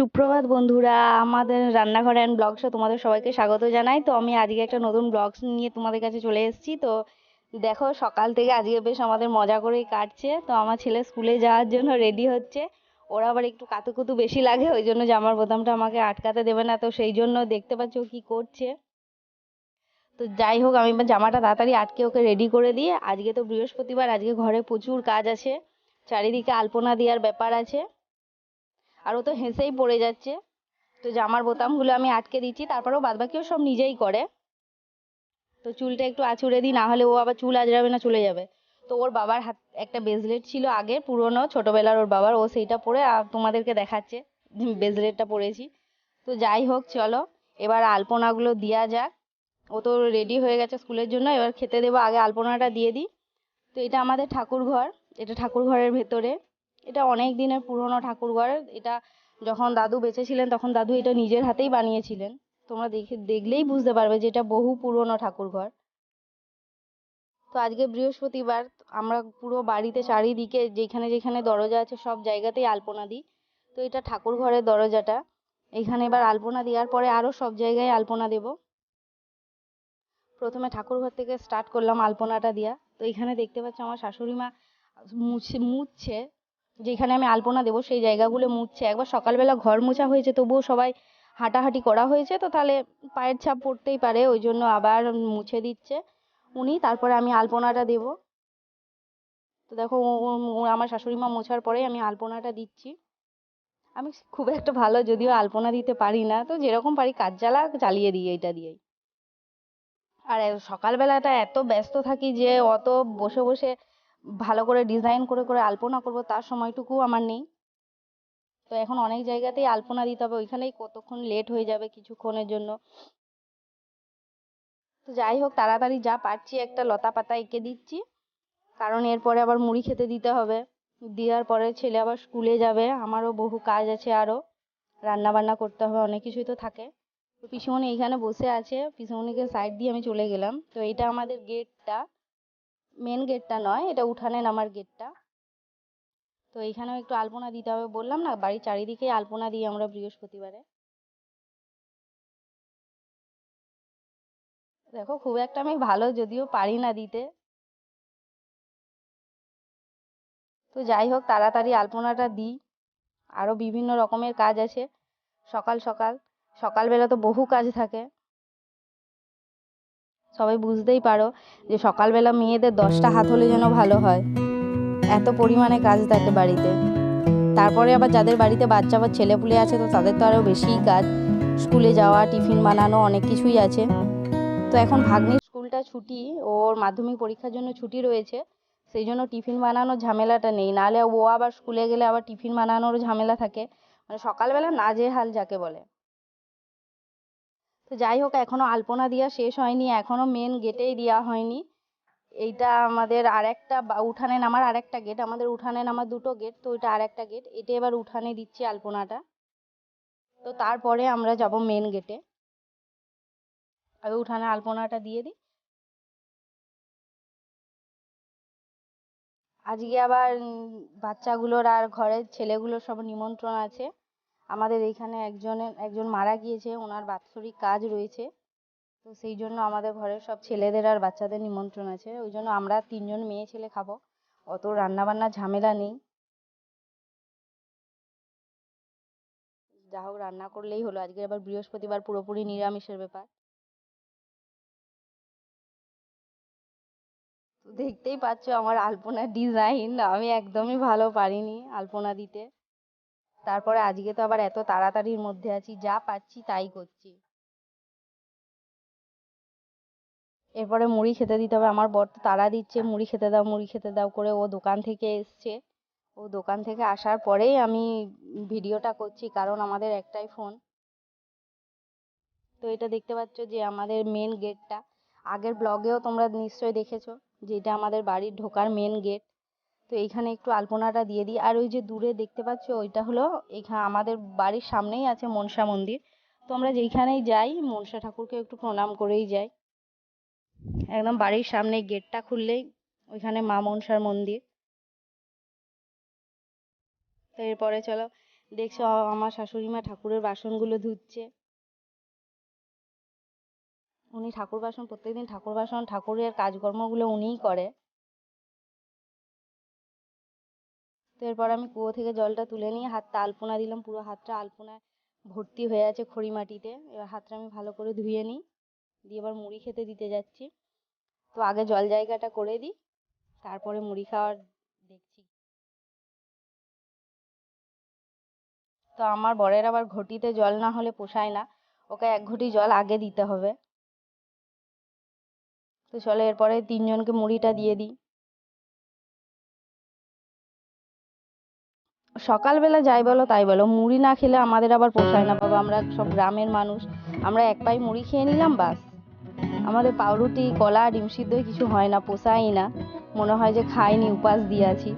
সুপ্রভাত বন্ধুরা, আমাদের রান্নাঘর অ্যান্ড ব্লগসে তোমাদের সবাইকে স্বাগত জানাই। তো আমি আজকে একটা নতুন ব্লগস নিয়ে তোমাদের কাছে চলে এসেছি। তো দেখো, সকাল থেকে আজকে বেশ আমাদের মজা করেই কাটছে। তো আমার ছেলে স্কুলে যাওয়ার জন্য রেডি হচ্ছে। ওরা আবার একটু কাতুকুতু বেশি লাগে, ওই জন্য জামার বোতামটা আমাকে আটকাতে দেবে না। তো সেই জন্য দেখতে পাচ্ছ কি করছে। তো যাই হোক, আমি জামাটা তাড়াতাড়ি আটকে ওকে রেডি করে দিয়ে, আজকে তো বৃহস্পতিবার, আজকে ঘরে প্রচুর কাজ আছে। চারিদিকে আলপনা দেওয়ার ব্যাপার আছে। আর ও তো হেসেই পড়ে যাচ্ছে। তো জামার বোতামগুলো আমি আটকে দিচ্ছি, তারপরেও বাদবাকিও সব নিজেই করে। তো চুলটা একটু আঁচড়ে দিই, না হলে ও আবার চুল আঁচড়াবে না, চলে যাবে। তো ওর বাবার হাত, একটা ব্রেসলেট ছিল আগে, পুরনো, ছোটবেলার ওর বাবার, ও সেইটা পরে তোমাদেরকে দেখাচ্ছে ব্রেসলেটটা পরেছি। তো যাই হোক, চলো, এবার আলপনাগুলো দেওয়া যাক। ও তো রেডি হয়ে গেছে স্কুলের জন্য, এবার খেতে দেবো, আগে আলপনাটা দিয়ে দিই। তো এটা আমাদের ঠাকুর ঘর এটা ঠাকুর ঘরের ভেতরে। এটা অনেক দিনের পুরনো ঠাকুর ঘর। এটা যখন দাদু বেঁচে ছিলেন, তখন দাদু এটা নিজের হাতেই বানিয়েছিলেন। তোমরা দেখে, দেখলেই বুঝতে পারবে যে এটা বহু পুরনো ঠাকুর ঘর। তো আজকে বৃহস্পতিবার, আমরা পুরো বাড়িতে চারিদিকে যেখানে যেখানে দরজা আছে, সব জায়গাতেই আলপনা দিই। তো এটা ঠাকুর ঘরের দরজাটা। এখানে এবার আলপনা দেওয়ার পরে আরও সব জায়গায় আলপনা দেব। প্রথমে ঠাকুর ঘর থেকে স্টার্ট করলাম আলপনাটা দেওয়া তো এখানে দেখতে পাচ্ছ আমার শাশুড়ি মা মুছে, মুছছে। যেখানে আমি আলপনা দেবো, সেই জায়গাগুলো মুছছে। একবার সকালবেলা ঘর মোছা হয়েছে, তবুও সবাই হাঁটাহাঁটি করা হয়েছে, তো তাহলে পায়ের ছাপ পড়তেই পারে, ওই জন্য আবার মুছে দিচ্ছে উনি। তারপরে আমি আলপনাটা দেব। তো দেখো আমার শাশুড়ি মা মোছার পরেই আমি আলপনাটা দিচ্ছি। আমি খুব একটা ভালো যদিও আলপনা দিতে পারি না, তো যেরকম পারি কাজ জ্বালা চালিয়ে দিই এইটা দিয়েই। আর সকালবেলাটা এত ব্যস্ত থাকি যে অত বসে বসে ভালো করে ডিজাইন করে করে আলপনা করব, তার সময়টুকু আমার নেই। তো এখন অনেক জায়গাতেই আলপনা দিতে হবে, ওইখানেই কতক্ষণ লেট হয়ে যাবে কিছুক্ষণের জন্য। তো যাই হোক, তাড়াতাড়ি যা পারছি, একটা লতা পাতা এঁকে দিচ্ছি। কারণ এরপরে আবার মুড়ি খেতে দিতে হবে। দেওয়ার পরে ছেলে আবার স্কুলে যাবে, আমারও বহু কাজ আছে আরও। রান্না বান্না করতে হবে, অনেক কিছুই তো থাকে। তো পিসিমণি এইখানে বসে আছে, পিসিমণিকে সাইড দিয়ে আমি চলে গেলাম। তো এটা আমাদের গেটটা মেন গেটটা নয়, এটা উঠানে নামার গেটটা তো এইখানেও একটু আলপনা দিতে হবে বললাম না, বাড়ির চারিদিকেই আলপনা দিই আমরা বৃহস্পতিবারে। দেখো, খুব একটা আমি ভালো যদিও পারি না দিতে। তো যাই হোক, তাড়াতাড়ি আলপনাটা দিই। আরও বিভিন্ন রকমের কাজ আছে। সকাল সকাল, সকালবেলা তো বহু কাজ থাকে। সবাই বুঝতেই পারো যে সকালবেলা মেয়েদের দশটা হাত হলে যেন ভালো হয়। এত পরিমাণে কাজ থাকে বাড়িতে। তারপরে আবার যাদের বাড়িতে বাচ্চা বা ছেলেপুলে আছে তো তাদের তো আরও বেশিই কাজ। স্কুলে যাওয়া, টিফিন বানানো, অনেক কিছুই আছে। তো এখন ভাগ্নির স্কুলটা ছুটি, ওর মাধ্যমিক পরীক্ষার জন্য ছুটি রয়েছে। সেই জন্য টিফিন বানানোর ঝামেলাটা নেই। নাহলে ও আবার স্কুলে গেলে আবার টিফিন বানানোর ঝামেলা থাকে। মানে সকালবেলা নাজেহাল যাকে বলে। তো যাই হোক, এখনও আলপনা দেওয়া শেষ হয়নি, এখনও মেন গেটেই দেওয়া হয়নি। এইটা আমাদের আরেকটা বা- উঠানে নামার আরেকটা গেট আমাদের উঠানে নামার দুটো গেট তো ওইটা আরেকটা গেট এটা এবার উঠানে দিচ্ছি আলপনাটা। তো তারপরে আমরা যাব মেন গেটে আগে উঠানে আলপনাটা দিয়ে দিই। আজকে আবার বাচ্চাগুলোর আর ঘরের ছেলেগুলোর সব নিমন্ত্রণ আছে। আমাদের এইখানে একজনের একজন মারা গিয়েছে, ওনার বাৎসরিক কাজ রয়েছে। তো সেই জন্য আমাদের ঘরের সব ছেলেদের আর বাচ্চাদের নিমন্ত্রণ আছে। ওই জন্য আমরা তিনজন মেয়ে ছেলে খাব। অত রান্না বান্নার ঝামেলা নেই। যা হোক রান্না করলেই হলো। আজকে আবার বৃহস্পতিবার পুরোপুরি নিরামিষের ব্যাপার। দেখতেই পাচ্ছ আমার আলপনার ডিজাইন আমি একদমই ভালো পারিনি আলপনা দিতে। তারপরে আজকে তো আবার এত তাড়াতাড়ির মধ্যে আছি, যা পাচ্ছি তাই করছি। এরপরে মুড়ি খেতে দিতে হবে, আমার বর তো তাড়া দিচ্ছে, মুড়ি খেতে দাও, মুড়ি খেতে দাও করে ও দোকান থেকে এসছে। ও দোকান থেকে আসার পরেই আমি ভিডিওটা করছি, কারণ আমাদের একটাই ফোন। তো এটা দেখতে পাচ্ছ যে আমাদের মেন গেটটা আগের ব্লগেও তোমরা নিশ্চয়ই দেখেছ যে এটা আমাদের বাড়ির ঢোকার মেন গেট তো এইখানে একটু আলপনাটা দিয়ে দিই। আর ওই যে দূরে দেখতে পাচ্ছ, ওইটা হলো এখানে আমাদের বাড়ির সামনেই আছে মনসা মন্দির। তো আমরা যেইখানেই যাই, মনসা ঠাকুরকে একটু প্রণাম করেই যাই। একদম বাড়ির সামনে গেটটা খুললেই ওইখানে মা মনসার মন্দির। তো এরপরে চলো, দেখছ আমার শাশুড়ি মা ঠাকুরের বাসনগুলো ধুচ্ছে। উনি ঠাকুর বাসন, প্রত্যেকদিন ঠাকুর বাসন, ঠাকুরের কাজকর্মগুলো উনিই করে। তো এরপর আমি কুয়ো থেকে জলটা তুলে নিয়ে হাতটা আলপনা দিলাম, পুরো হাতটা আলপনায় ভর্তি হয়ে আছে খড়ি মাটিতে এবার হাতটা আমি ভালো করে ধুয়ে নিই, দিয়ে এবার মুড়ি খেতে দিতে যাচ্ছি। তো আগে জল জায়গাটা করে দিই, তারপরে মুড়ি খাওয়ার দেখছি। তো আমার বরের আবার ঘটিতে জল না হলে পোষায় না, ওকে এক ঘটি জল আগে দিতে হবে। তো চলো এরপরে তিনজনকে মুড়িটা দিয়ে দিই। সকালবেলা যাই বলো, তাই বলো। মুড়ি না খেলে আমাদের আবার পোষায় না, বাবা। আমরা সব গ্রামের মানুষ। আমরা এক পাই মুড়ি খেয়ে নিলাম, বাস। আমাদের পাউরুটি, কলা, ডিম সিদ্ধ কিছু হয় না, পোষায়ই না। মনে হয় যে খাইনি, উপাস দিয়ে আছি।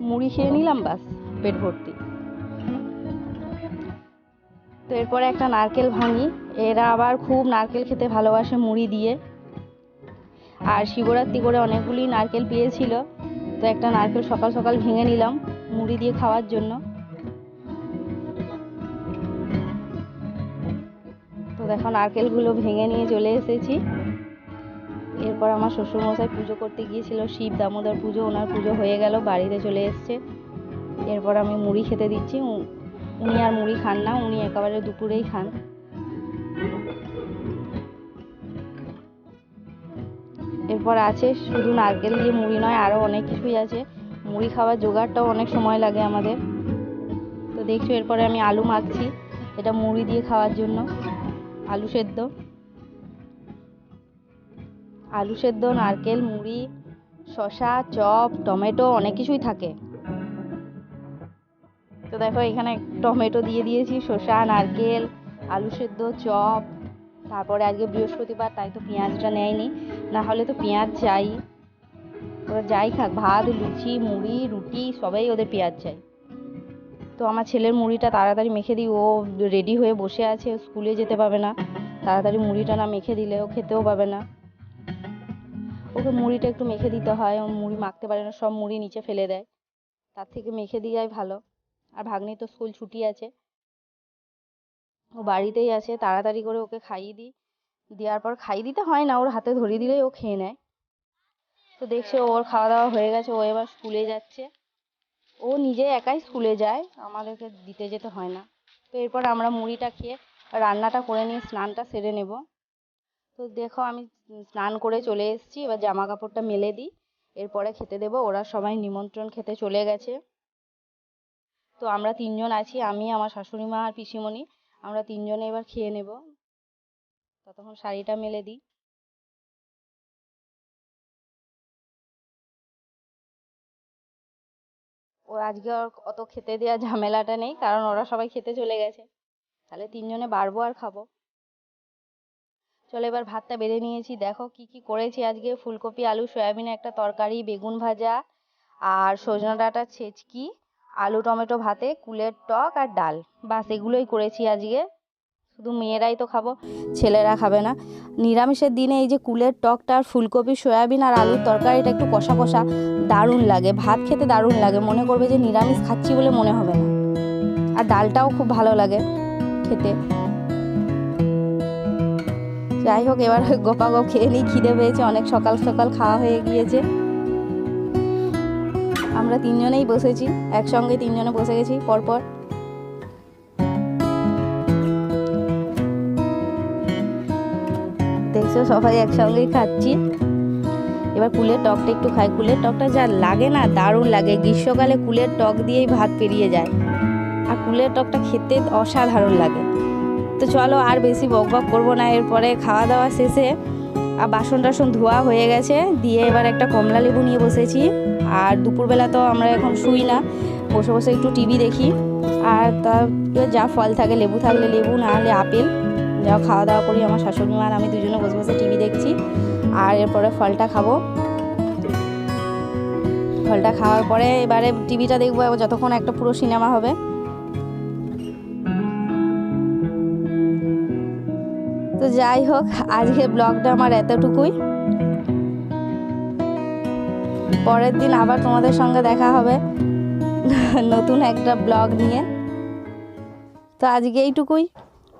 মুড়ি খেয়ে নিলাম, বাস, পেট ভর্তি। তো এরপরে একটা নারকেল ভাঙি। এরা আবার খুব নারকেল খেতে ভালোবাসে মুড়ি দিয়ে। আর শিবরাত্রি করে অনেকগুলি নারকেল পেয়েছিল। তো একটা নারকেল সকাল সকাল ভেঙে নিলাম মুড়ি দিয়ে খাওয়ার জন্য। তো দেখো নারকেলগুলো ভেঙে নিয়ে চলে এসেছি। এরপর আমার শ্বশুরমশাই পুজো করতে গিয়েছিল, শিব দামোদর পুজো, ওনার পুজো হয়ে গেল, বাড়িতে চলে এসছে। এরপর আমি মুড়ি খেতে দিচ্ছি উনি আর মুড়ি খান না, উনি একেবারে দুপুরেই খান। এরপর আছে শুধু নারকেল দিয়ে মুড়ি নয় আরও অনেক কিছুই আছে। মুড়ি খাওয়ার জোগাড়টাও অনেক সময় লাগে আমাদের। তো দেখছ, এরপরে আমি আলু মাখছি। এটা মুড়ি দিয়ে খাওয়ার জন্য। আলু সেদ্ধ। আলু সেদ্ধ, নারকেল, মুড়ি, শসা, চপ, টমেটো, অনেক কিছুই থাকে। তো দেখো, এখানে টমেটো দিয়ে দিয়েছি, শসা, নারকেল, আলু সেদ্ধ, চপ তারপরে আজকে বৃহস্পতিবার, তাই তো পেঁয়াজটা নেয়নি। না হলে তো পেঁয়াজ চাই। ওরা যাই খাক, ভাত, লুচি, মুড়ি, রুটি, সবাই ওদের পেঁয়াজ চাই। তো আমার ছেলের মুড়িটা তাড়াতাড়ি মেখে দিই। ও রেডি হয়ে বসে আছে স্কুলে যেতে পাবে না। তাড়াতাড়ি মুড়িটা না মেখে দিলে ও খেতেও পাবে না। ওকে মুড়িটা একটু মেখে দিতে হয়। ও মুড়ি মাখতে পারে না, সব মুড়ি নিচে ফেলে দেয়। তার থেকে মেখে দেওয়াই ভালো। আর ভাগ্নি তো স্কুল ছুটি আছে। ও বাড়িতেই আছে, তাড়াতাড়ি করে ওকে খাইয়ে দিই। দেওয়ার পর খাইয়ে দিতে হয় না, ওর হাতে ধরিয়ে দিলেই ও খেয়ে নেয়। তো দেখছে ওর খাওয়া দাওয়া হয়ে গেছে, ও এবার স্কুলে যাচ্ছে। ও নিজে একাই স্কুলে যায়, আমাদেরকে দিতে যেতে হয় না। তো এরপর আমরা মুড়িটা খেয়ে রান্নাটা করে নিয়ে স্নানটা সেরে নেব। তো দেখো আমি স্নান করে চলে এসেছি, এবার জামা কাপড়টা মেলে দিই। এরপরে খেতে দেবো, ওরা সবাই নিমন্ত্রণ খেতে চলে গেছে। তো আমরা তিনজন আছি, আমি, আমার শাশুড়ি মা আর পিসিমণি। আমরা তিনজনে এবার খেয়ে নেব। ততক্ষণ শাড়িটা মেলে দিই। ও আজকে আর অত খেতে দেওয়ার ঝামেলাটা নেই, কারণ ওরা সবাই খেতে চলে গেছে। তাহলে তিনজনে বাড়বো আর খাব। চলো এবার ভাতটা বেড়ে নিয়েছি। দেখো কি কি করেছি আজকে। ফুলকপি, আলু সয়াবিনের একটা তরকারি, বেগুন ভাজা আর সজনা ডাঁটা, ছেচকি আলু, টমেটো ভাতে, কুলের টক আর ডাল। বাস, এগুলোই করেছি আজকে। শুধু মেয়েরাই তো খাব, ছেলেরা খাবে না। নিরামিষের দিনে এই যে কুলের টকটা আর ফুলকপি, সয়াবিন আর আলুর তরকারিটা একটু কষা কষা, দারুণ লাগে। ভাত খেতে দারুণ লাগে। মনে করবে যে নিরামিষ খাচ্ছি বলে মনে হবে না। আর ডালটাও খুব ভালো লাগে খেতে। যাই হোক, এবার গোপা গোপাগপ খেয়ে নিই খিদে পেয়েছে। অনেক সকাল সকাল খাওয়া হয়ে গিয়েছে। আমরা তিনজনেই বসেছি, একসঙ্গে তিনজনে বসে গেছি, পরপর। দেখছ, সবাই একসঙ্গেই খাচ্ছি। এবার কুলের টকটা একটু খাই। কুলের টকটা যা লাগে না, দারুণ লাগে। গ্রীষ্মকালে কুলের টক দিয়েই ভাত পেরিয়ে যায়। আর কুলের টকটা খেতে অসাধারণ লাগে। তো চলো আর বেশি বক বক করব না। এরপরে খাওয়া দাওয়া শেষে আর বাসন টাসন ধোয়া হয়ে গেছে। দিয়ে এবার একটা কমলা লেবু নিয়ে বসেছি। আর দুপুরবেলা তো আমরা এখন শুই না। বসে বসে একটু টিভি দেখি। আর তার যা ফল থাকে, লেবু থাকলে লেবু, না হলে আপেল। যা খাওয়া দাওয়া করি আমার শাশুড়ি মা আমি দুজনে বসে বসে টিভি দেখছি। আর এরপরে ফলটা খাব। ফলটা খাওয়ার পরে এবারে টিভিটা দেখব, যতক্ষণ একটা পুরো সিনেমা হবে। তো যাই হোক, আজকে ব্লগটা আমার এতটুকুই। পরের দিন আবার তোমাদের সঙ্গে দেখা হবে নতুন একটা ব্লগ নিয়ে। তো আজকে এইটুকুই।